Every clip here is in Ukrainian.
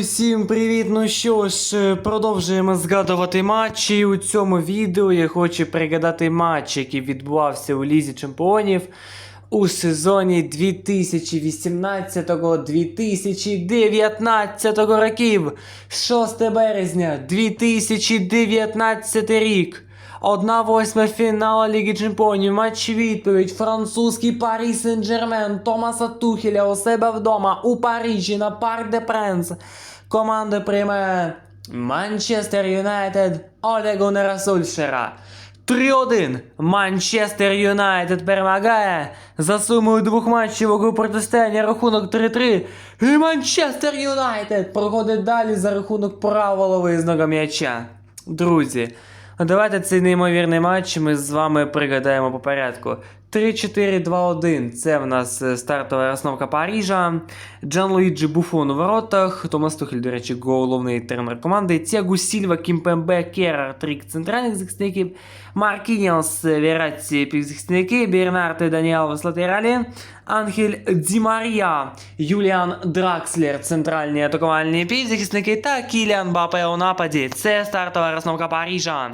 усім привіт! Ну що ж, е, продовжуємо згадувати матчі. У цьому відео я хочу пригадати матч, який відбувався у Лізі Чемпіонів у сезоні 2018-2019 років. 6 березня 2019 рік. Одна восьма фінала Ліги Чемпіонів. Матч відповідь. Французький Парі Сен-Жермен Томаса Тухеля у себе вдома у Парижі на Парк де Пренс. Команда приймає Манчестер Юнайтед Оле Гуннера Сульшера. 3-1. Манчестер Юнайтед перемагає за сумою двох матчів протистояння рахунок 3-3. І Манчестер Юнайтед проходить далі за рахунок правого визного м'яча. Друзі, давайте цей неймовірний матч ми з вами пригадаємо по порядку. 3-4-2-1. Це в нас е, стартова розновка Парижа. Джан Луїджі Буфон у воротах. Томас Тухель, до речі, головний тренер команди. Тягу Сільва, Кімпембе, Керар, трик центральних захисників. Маркініос, Вератці, півзахисники. Бернард і Даніел в латералі. Ангель Ді Марія, Юліан Дракслер, центральні атакувальні півзахисники та Кіліан Бапе у нападі. Це стартова розновка Парижа.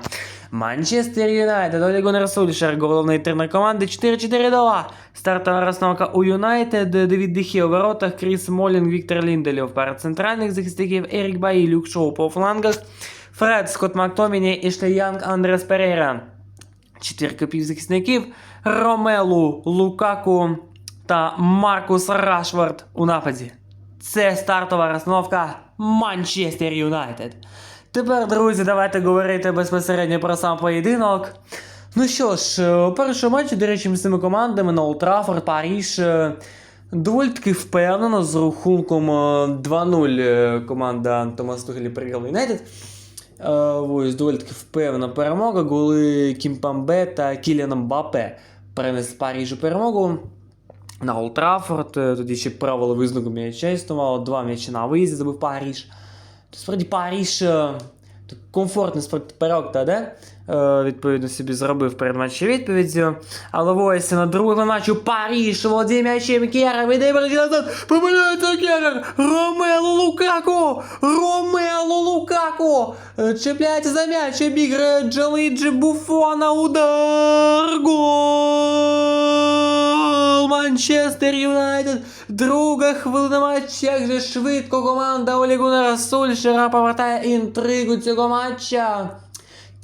Манчестер Юнайтед, Олі Гуннер Сульшер, головний тренер команди 4-4-2. Стартова розстановка у Юнайтед, Девід Дехі у воротах, Кріс Молін, Віктор Лінделів, пара центральних захисників, Ерік Баї, Люк Шоу по флангах, Фред, Скотт Мактоміні, Ішлі Янг, Андрес Перейра. Четвірка півзахисників, Ромелу, Лукаку та Маркус Рашфорд у нападі. Це стартова розстановка Манчестер Юнайтед. Тепер, друзі, давайте говорити безпосередньо про сам поєдинок. Ну що ж, е, у першому матчі, до речі, з цими командами на Олд Траффорд, Паріж е, доволі таки впевнено з рахунком е, 2-0 е, команда Томас Тухелі приграла Юнайтед. Ось доволі таки впевнена перемога. Голи Кімпамбе та Кіліан Мбапе принесли Парижу перемогу. На е, тоді ще правило визнаку м'яча існувало, два м'ячі на виїзді забив Париж. Справді Париж е, так комфортний спортперок, та де? Е, відповідно собі зробив перед матчем відповіддю. Але ось на другому матчу Париж володіє м'ячем Керер, віде назад, помиляється Керер, Ромело Лукаку, Ромело Лукаку, Е, чіпляється за м'яч, обіграє Джалиджі Буфона, удар, гол, Манчестер Юнайтед, друга хвилина матча, як же швидко команда Олігуна Сульшера повертає інтригу цього матча.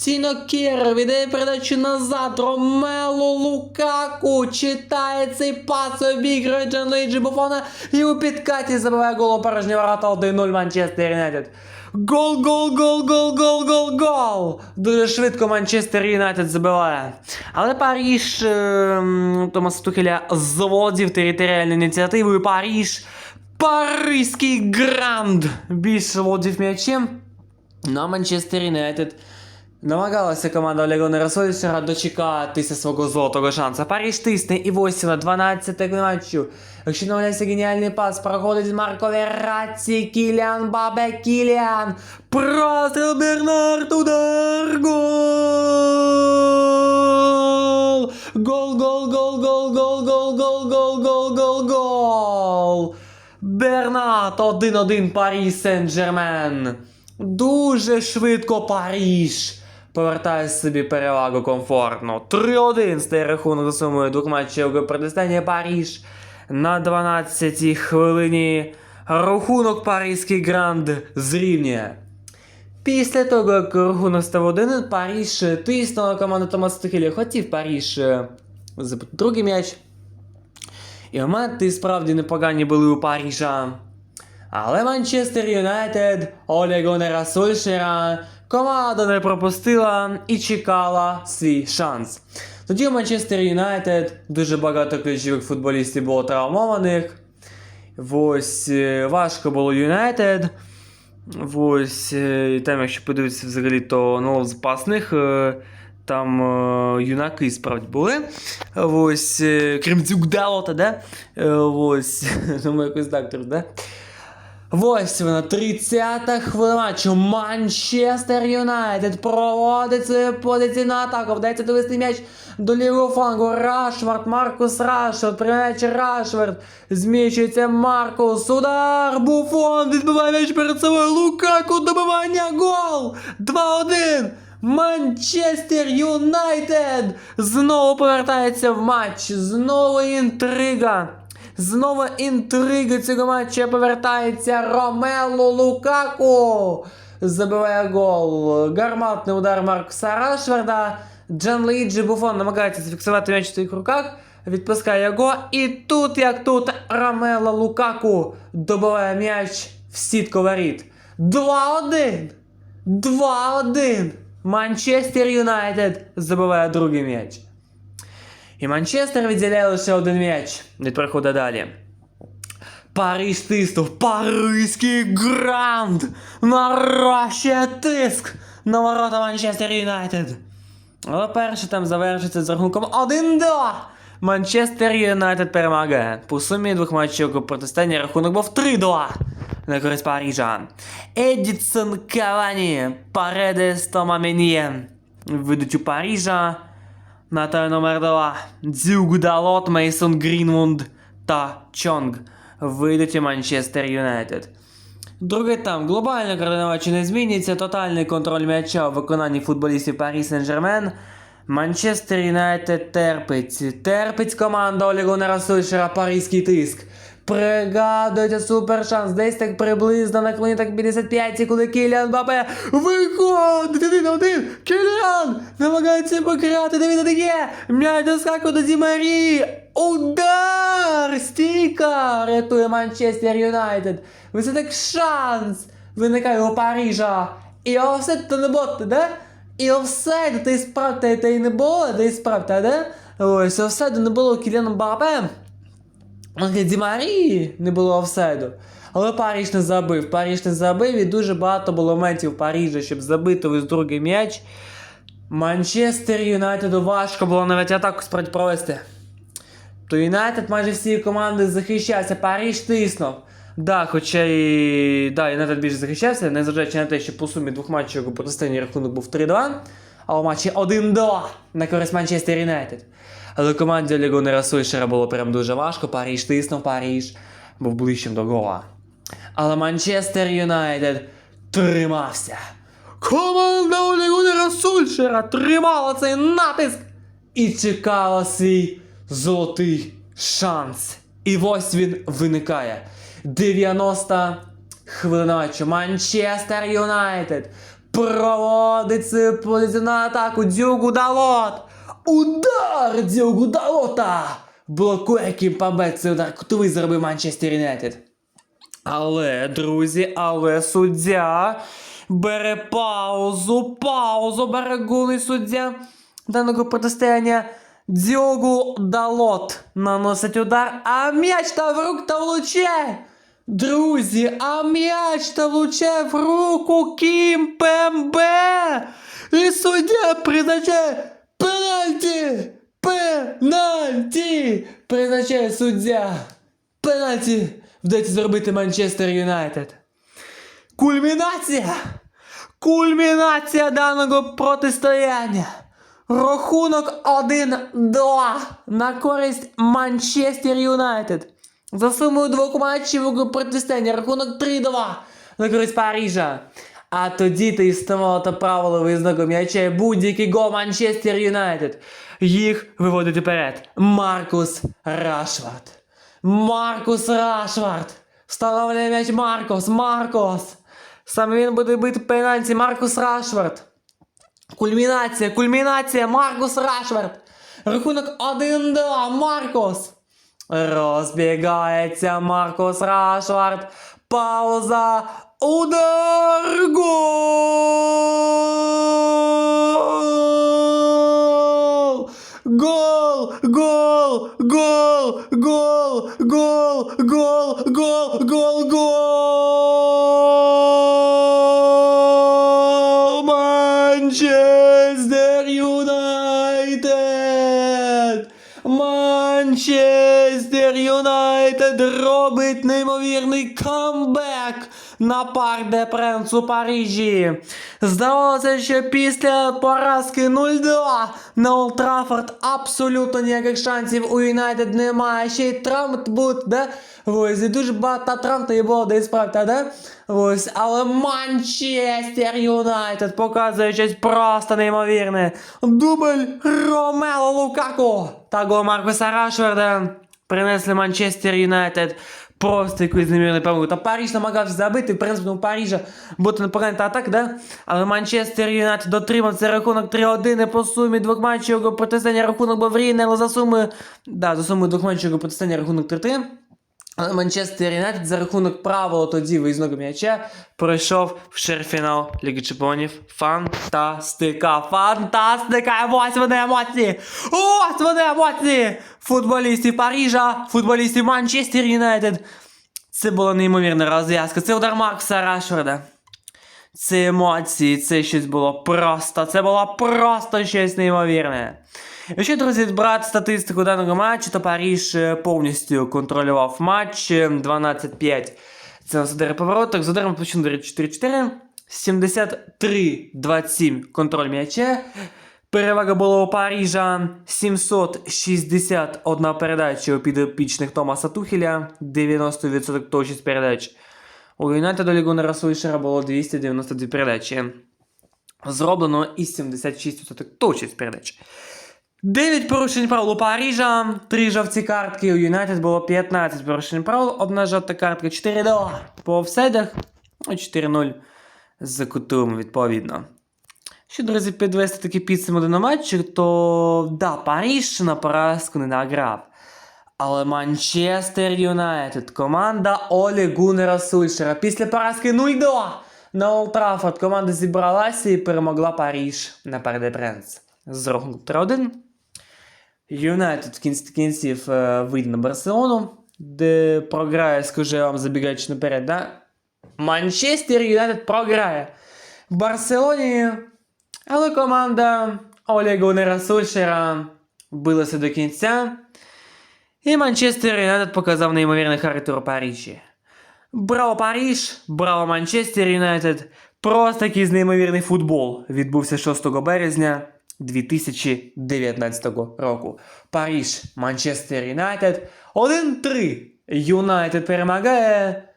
Тіно Керр віддає передачу назад. Ромело Лукаку читає цей пас, обігрує Джанлейджі Буфона і у підкаті забиває гол у порожні ворота 1-0 Манчестер Юнайтед. Гол, гол, гол, гол, гол, гол, гол. Дуже швидко Манчестер Юнайтед забиває. Але Паріж е, Томас Тухеля заволодів територіальну ініціативу. і Паріж, Паризький гранд більше володів м'ячем. На Манчестер Юнайтед намагалася команда Олега Нерасовича дочекатися свого золотого шансу. Париж тисне і 8 на 12 матчу. Якщо намагається геніальний пас, проходить Марко Верраці, Кіліан Бабе, Кіліан. Простріл Бернард, удар, гол! Гол, гол, гол, гол, гол, гол, гол, гол, гол, гол, гол! Бернард 1-1 Парі Сен-Жермен. Дуже швидко Паріж повертає собі перевагу комфортно. 3-1 стає рахунок за сумою двох матчів протистояння Паріж на 12-й хвилині. Рахунок Паризький гранд зрівнює. Після того, як рахунок став 1, Паріж тиснула команду Томаса Тухеля. Хотів Паріж е, забити другий м'яч. І моменти справді непогані були у Парижа. Але Манчестер Юнайтед Оле Гуннера Сульшера команда не пропустила і чекала свій шанс. Тоді у Манчестер Юнайтед дуже багато ключових футболістів було травмованих. Ось е, важко було Юнайтед. Ось е, і там, якщо подивитися взагалі, то ну, запасних. е, Там юнаки справді були. Ось, крім Дзюгдалота, да? Ось, тому якось так, да? Ось вона, 30-та хвилина матчу. Манчестер Юнайтед проводить свою позиційну атаку. Вдається довести м'яч до лівого флангу. Рашвард, Маркус Рашвард, приймаючи Рашвард. Зміщується Маркус. Удар! Буфон відбиває м'яч перед собою. Лукаку добивання. Гол! 2-1. Манчестер Юнайтед знову повертається в матч. Знову інтрига. Знову інтрига цього матча повертається Ромело Лукаку. Забиває гол. Гарматний удар Маркуса Рашфорда. Джан Ліджі Буфон намагається зафіксувати м'яч в своїх руках. Відпускає його. І тут, як тут, Ромело Лукаку добиває м'яч в сітку воріт. 2-1. 2-1. Манчестер Юнайтед забиває другий м'яч. І Манчестер відділяє лише один м'яч від переходу далі. Париж тиснув Паризький гранд! Нарощує тиск на ворота Манчестер Юнайтед. Але перше там завершиться з рахунком 1-2. Манчестер Юнайтед перемагає. По сумі двох матчів у протистанні рахунок був 3-2 на користь Парижа. Едісон Кавані, Паредес Тома Меніє. Ведуть у Парижа. Наталь номер 2. Дзюгдалот, Мейсон Грінвунд та Чонг. Вийдуть у Манчестер Юнайтед. Другий там глобально координація не змінюється. Тотальний контроль м'яча у виконанні футболістів Парі Сен-Жермен. Манчестер Юнайтед терпить. Терпить команда Олігона Сульшера паризький тиск. Пригадується супер шанс. Десь так приблизно на хвилині так 55, коли Кіліан Бапе виходить один на один. Кіліан намагається пократи Давіда Деге. М'яч доскакує до Ді Марії. Удар! Стійка! Рятує Манчестер Юнайтед. Це так шанс виникає у Парижа. І офсет то не боти, да? І офсайд, ти справ, та, та й не було, ти справ, та, да? Ось, офсайду не було Кіліана Бапе. Для Ді Марії не було офсайду. Але Паріж не забив. Паріж не забив і дуже багато було моментів Парижа, щоб забити ось другий м'яч. Манчестер Юнайтеду важко було навіть атаку справді провести. То Юнайтед майже всі команди захищався, Паріж тиснув. Да, хоча і да, Юнайтед більше захищався, незважаючи на те, що по сумі двох матчів у протистанні рахунок був 3-2, а у матчі 1-2 на користь Манчестер Юнайтед. Але команді Олігонера Сульшера було прям дуже важко. Паріж тиснув, Паріж був ближчим до гола. Але Манчестер Юнайтед тримався. Команда Олігонера Сульшера тримала цей натиск і чекала свій золотий шанс. І ось він виникає. 90 хвилина матчу. Манчестер Юнайтед проводить позиційну атаку. Дюгу Далот. Удар Дюгу Далота! Блокує Кімпабе. Цей удар кутовий зробив Манчестер Юнайтед. Але, друзі, але суддя бере паузу, паузу бере голий суддя даного протистояння. Діогу Далот наносить удар, а м'яч та в рук та влучає. Друзі, а м'яч та влучає в руку Кімпембе. І суддя призначає. Пенальті! Призначає суддя. Пенальті вдається зробити Манчестер Юнайтед. Кульмінація! Кульмінація даного протистояння. Рахунок 1-2 на користь Манчестер Юнайтед. За сумою двох матчів у протистояння рахунок 3-2 на користь Парижа. А тоді ти існувало та правило визнаку м'яча будь-який гол Манчестер Юнайтед. Їх виводить уперед Маркус Рашвард. Маркус Рашвард. Встановлює м'яч Маркус. Маркус. Саме він буде бити пенальті Маркус Рашвард. Кульмінація, кульмінація, Маркус Рашвард. Рахунок 1-2, Маркус. Розбігається Маркус Рашвард. Пауза. Удар. Гол! Гол! Гол! Гол! Гол! Гол! Гол! Гол! Гол! Гол! Манчестер Юнайтед! Манчестер Юнайтед робить неймовірний камбек на Парк де Пренс у Парижі. Здавалося, що після поразки 0-2 на Олд Траффорд абсолютно ніяких шансів у Юнайтед немає. Ще й травм буде, да? Ось, і дуже багато травм та і було десь правда, да? Ось, але Манчестер Юнайтед показує щось просто неймовірне. Дубль Ромело Лукако та гол Маркуса Рашфорда принесли Манчестер Юнайтед просто якусь неймовірну перемогу. Та Париж намагався забити, в принципі, у Парижа бути непогана та атак, да? Але Манчестер Юнайтед дотримав цей рахунок 3-1 по сумі двох матчів протистояння рахунок був рівний, але за сумою, да, за сумою двох матчів протистояння рахунок 3-3. Манчестер Юнайтед за рахунок правила тоді виїзного м'яча пройшов в шерфінал Ліги Чемпіонів. Фантастика! Фантастика! Ось вони емоції! Ось вони емоції! Футболістів Парижа, футболістів Манчестер Юнайтед. Це була неймовірна розв'язка. Це удар Маркса Рашфорда. Це емоції, це щось було просто. Це було просто щось неймовірне. Якщо, друзі, брати статистику даного матчу, то Паріж е, повністю контролював матч е, 12-5. Це на удари поворотах. З ударом почну 4-4. 73-27 контроль м'яча. Перевага була у Парижа 761 передача у підопічних Томаса Тухеля, 90% точність передач. У Юнайтеда Лігунера Сульшера було 292 передачі. Зроблено і 76% точність передач. 9 порушень правил у Парижа, 3 жовті картки, у Юнайтед було 15 порушень правил, одна жовта картка, 4-2 по офсайдах, ну, 4-0 з кутом, відповідно. Що, друзі, підвести такі підсумок до матчу, то да, Париж на поразку не награв. Але Манчестер Юнайтед, команда Олі Гуннера Сульшера. Після поразки 0-2 на Олд команда зібралася і перемогла Париж на Парде Пренс. З рахунку 3-1. Юнайтед в кінці кінців е, вийде на Барселону, де програє, скажу я вам забігаючи наперед, да? Манчестер Юнайтед програє в Барселоні, але команда Олі Гуннера Сульшера билася до кінця. І Манчестер Юнайтед показав неймовірний характер Парижі. Браво Париж, браво Манчестер Юнайтед. Просто якийсь неймовірний футбол відбувся 6 березня 2019 року. Париж, Манчестер Юнайтед 1-3. Юнайтед перемагає.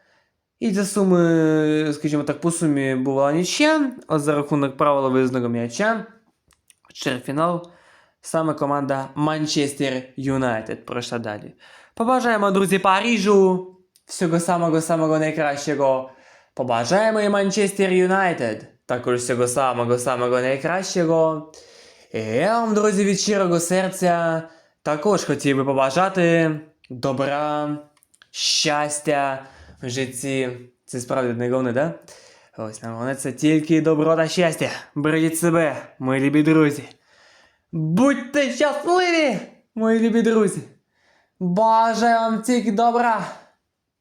І за суми, скажімо так, по сумі була нічия, а за рахунок правила виїзного м'яча. Черфінал саме команда Манчестер Юнайтед пройшла далі. Побажаємо, друзі, Парижу всього самого-самого найкращого. Побажаємо і Манчестер Юнайтед. Також всього самого-самого найкращого. Я вам, друзі, від щирого серця також хотів би побажати добра, щастя в житті. Це справді не головне, да? Ось нам головне це тільки добро та щастя. Бережіть себе, мої любі друзі. Будьте щасливі, мої любі друзі! Бажаю вам тільки добра,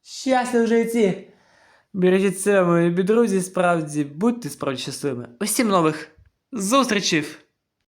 щастя в житті. Бережіть себе, мої любі друзі, справді, будьте справді щасливими. Усім нових зустрічей!